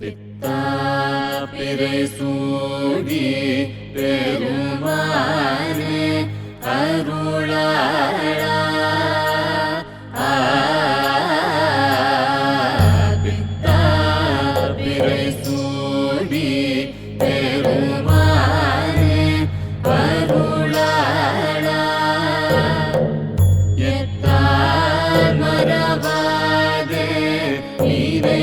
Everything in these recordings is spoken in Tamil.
வித்தா பிறை சூடி பெருமானே அருளாளா. வித்தா பிறை சூடி பெருமானே அருளாளா. எத்தா மறவாதே இதை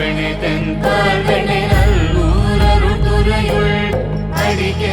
അർപ്പണി തൻ പാർവണി നല്ലൂരൊരു തുറയുൾ അടിക്കേ